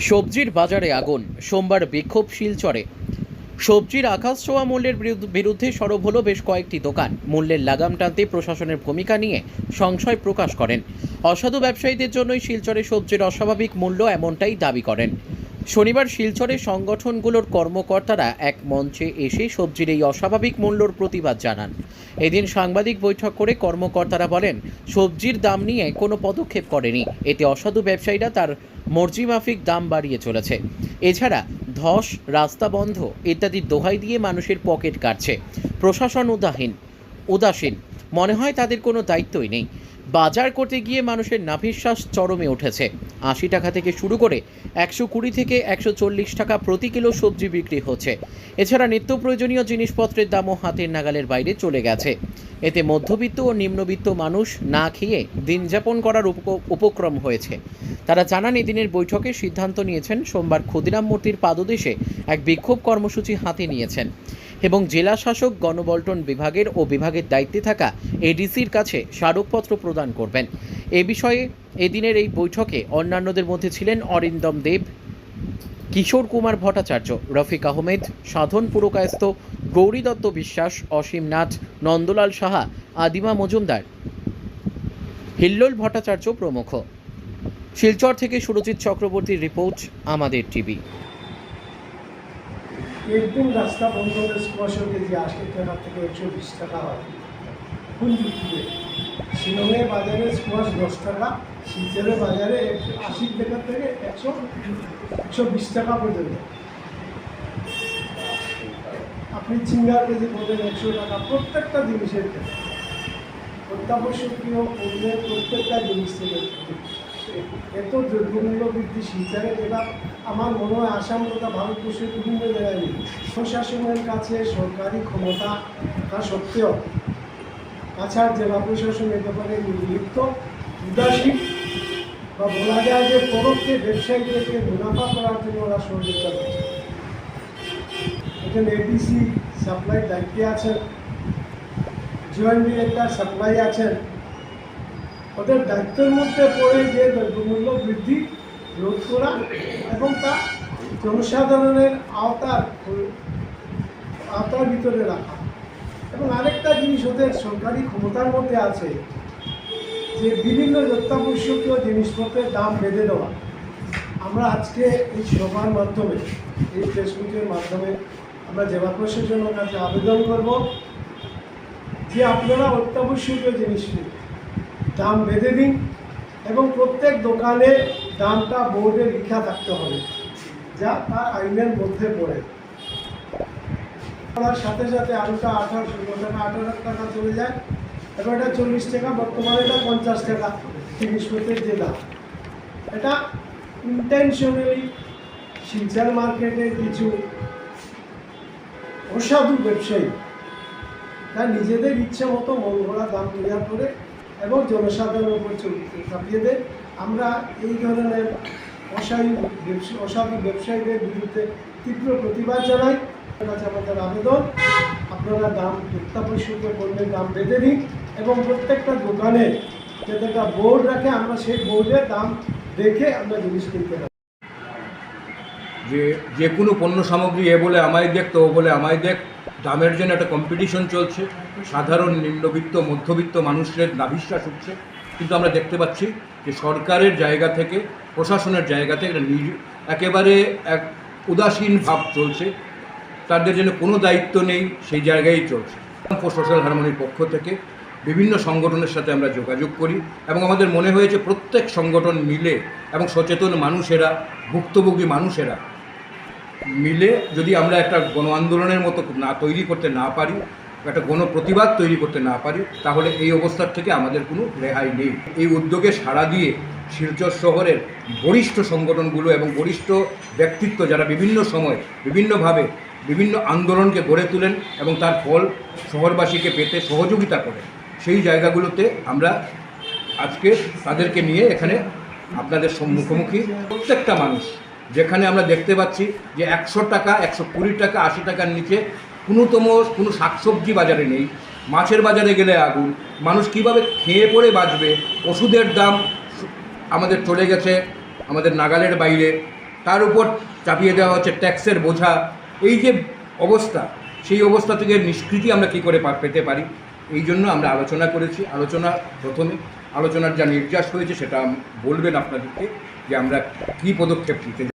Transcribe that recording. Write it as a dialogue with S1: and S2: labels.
S1: সবজির বাজারে আগুন। সোমবার বিক্ষোভ শিলচরে। সবজির আকাশ ছোঁয়া মূল্যের বিরুদ্ধ- সরব হলো বেশ কয়েকটি দোকান। মূল্যের লাগাম টানতে প্রশাসনের ভূমিকা নিয়ে সংশয় প্রকাশ করেন। অসাধু ব্যবসায়ীদের জন্যই শিলচরে সবজির অস্বাভাবিক মূল্য এমনটাই দাবি করেন। শনিবার শিলচরে সংগঠনগুলোর কর্মকর্তারা এক মঞ্চে এসে সবজির এই অস্বাভাবিক মূল্যর প্রতিবাদ জানান। এদিন সাংবাদিক বৈঠক করে কর্মকর্তারা বলেন, সবজির দাম নিয়ে কোনো পদক্ষেপ করেনি। এতে অসাধু ব্যবসায়ীরা তার মর্জিমাফিক দাম বাড়িয়ে চলেছে। এছাড়া ধস, রাস্তা বন্ধ ইত্যাদি দোহাই দিয়ে মানুষের পকেট কাটছে। প্রশাসন উদাহীন, উদাসীন। মনে হয় তাদের কোনো দায়িত্বই নেই। বাজার করতে গিয়ে মানুষের নাভিশ্বাস চরমে উঠেছে। আশি টাকা থেকে শুরু করে একশো কুড়ি থেকে একশো চল্লিশ টাকা প্রতি কিলো সবজি বিক্রি হচ্ছে। এছাড়া নিত্য প্রয়োজনীয় জিনিসপত্রের দামও হাতের নাগালের বাইরে চলে গেছে। এতে মধ্যবিত্ত ও নিম্নবিত্ত মানুষ না খেয়ে দিন যাপন করার উপ- উপক্রম হয়েছে। তারা জানান, এদিনের বৈঠকে সিদ্ধান্ত নিয়েছেন, সোমবার ক্ষুদিরাম মূর্তির পাদদেশে এক বিক্ষোভ কর্মসূচি হাতে নিয়েছেন। এবং জেলা শাসক গণবল্টন বিভাগের ও বিভাগের দায়িত্বে থাকা এডিসির কাছে স্মারকপত্র প্রদান করবেন। এ বিষয়ে এদিনের এই বৈঠকে অন্যান্যদের মধ্যে ছিলেন অরিন্দম দেব, কিশোর কুমার ভট্টাচার্য, রফিক আহমেদ, সাধন পুরকায়স্ত গৌরী দত্ত বিশ্বাস, অসীম নাথ, নন্দলাল সাহা, আদিমা মজুমদার, হিল্লোল ভট্টাচার্য প্রমুখ। শিলচর থেকে সুরজিৎ চক্রবর্তীর রিপোর্ট, আমাদের টিভি।
S2: একদিন রাস্তা বন্ধ হলে স্কোয়াশের কেজি আশি টাকা থেকে একশো বিশ টাকা হয়। কোন যুক্তিতে শিলংয়ের বাজারে স্কোয়াশ দশ টাকা শিলচরের বাজারে আশি টাকা থেকে একশো একশো বিশ টাকা পর্যন্ত। আপনি চিঙ্গার কেজি বললেন একশো টাকা, প্রত্যেকটা জিনিসের অত্যাবশ্যকীয় পণ্যের প্রত্যেকটা জিনিস থেকে এত দ্রব্যমূল্য বৃদ্ধি শিলচরে যেটা আমার মনে হয় আসাম তথা ভারতবর্ষের বিভিন্ন জায়গায় নেই। প্রশাসনের কাছে সরকারি ক্ষমতা থাকা সত্ত্বেও কাছাড় জেলা প্রশাসন এ ব্যাপারে নির্লিপ্ত, উদাসীন বা বলা যায় যে পরোক্ষে ব্যবসায়ীদেরকে মুনাফা করার জন্য ওরা সহযোগিতা করছে। এখানে এডিসি সাপ্লাই দায়িত্বে আছেন জয়েন্ট ডিরেক্টর সাপ্লাই আছেন। ওদের দায়িত্বের মধ্যে পড়ে যে দ্রব্যমূল্য বৃদ্ধি রোধ করা এবং তা জনসাধারণের আওতার আওতার ভিতরে রাখা। এবং আরেকটা জিনিস ওদের সরকারি ক্ষমতার মধ্যে আছে, যে বিভিন্ন অত্যাবশ্যকীয় জিনিসপত্রের দাম বেঁধে দেওয়া। আমরা আজকে এই সভার মাধ্যমে, এই ফেসবুকের মাধ্যমে আমরা জেলা প্রশাসনের কাছে আবেদন করব যে আপনারা অত্যাবশ্যকীয় জিনিস দাম বেঁধে দিন এবং প্রত্যেক দোকানে দামটা বোর্ডে লেখা থাকতে হবে, যা তার আইনের মধ্যে পড়ে। করার সাথে সাথে আলুটা আঠারো ষোলো টাকা আঠারো টাকা চলে যায়। এবং এটা চল্লিশ টাকা, বর্তমানে এটা পঞ্চাশ টাকা জিনিসপত্রের যে দাম। এটা ইন্টেনশনালি শিলচর মার্কেটে কিছু অসাধু ব্যবসায়ী, তারা নিজেদের ইচ্ছে মতো মন দাম তৈরি করে এবং জনসাধারণের উপর চাপিয়ে দেয়। আমরা এই ধরনের অসায়ী ব্যবসা অস্বাভাবিক ব্যবসায়ীদের বিরুদ্ধে তীব্র প্রতিবাদ জানাই। কাছে আমাদের আবেদন, আপনারা দাম অত্যাবশ্যকীয় পণ্যের দাম বেঁধে দিন এবং প্রত্যেকটা দোকানে যেটা বোর্ড রাখে, আমরা সেই বোর্ডের দাম দেখে আমরা জিনিস কিনতে পারি।
S3: যে যে কোনো পণ্য সামগ্রী এ বলে আমায় দেখ, তো ও বলে আমায় দেখ। দামের জন্য একটা কম্পিটিশন চলছে। সাধারণ নিম্নবিত্ত, মধ্যবিত্ত মানুষের নাভিশ্বাস উঠছে। কিন্তু আমরা দেখতে পাচ্ছি যে সরকারের জায়গা থেকে, প্রশাসনের জায়গা থেকে নিজ- একেবারে এক উদাসীন ভাব চলছে। তাদের জন্য কোনো দায়িত্ব নেই, সেই জায়গায় চলছে। সোশ্যাল হারমোনির পক্ষ থেকে বিভিন্ন সংগঠনের সাথে আমরা যোগাযোগ করি এবং আমাদের মনে হয়েছে প্রত্যেক সংগঠন মিলে এবং সচেতন মানুষেরা, ভুক্তভোগী মানুষেরা মিলে যদি আমরা একটা গণ আন্দোলনের মতো না তৈরি করতে না পারি, একটা গণ প্রতিবাদ তৈরি করতে না পারি, তাহলে এই অবস্থার থেকে আমাদের কোনো রেহাই নেই। এই উদ্যোগে সাড়া দিয়ে শিলচর শহরের বরিষ্ঠ সংগঠনগুলো এবং বরিষ্ঠ ব্যক্তিত্ব যারা বিভিন্ন সময় বিভিন্নভাবে বিভিন্ন আন্দোলনকে গড়ে তোলেন এবং তার ফল শহরবাসীকে পেতে সহযোগিতা করেন, সেই জায়গাগুলোতে আমরা আজকে তাদেরকে নিয়ে এখানে আপনাদের সম- মুখোমুখি প্রত্যেকটা মানুষ যেখানে আমরা দেখতে পাচ্ছি যে একশো টাকা, একশো কুড়ি টাকা, আশি টাকার নিচে কোনোতম কোনো শাকসবজি বাজারে নেই। মাছের বাজারে গেলে আগুন। মানুষ কীভাবে খেয়ে পড়ে বাঁচবে? ওষুধের দাম আমাদের চলে গেছে, আমাদের নাগালের বাইরে। তার উপর চাপিয়ে দেওয়া হচ্ছে ট্যাক্সের বোঝা। এই যে অবস্থা, সেই অবস্থা থেকে নিষ্কৃতি আমরা কী করে পেতে পারি? এই জন্য আমরা আলোচনা করেছি। আলোচনা প্রথমে, আলোচনার যা নির্যাস হয়েছে সেটা বলবেন আপনাদেরকে যে আমরা কী পদক্ষেপ নিতে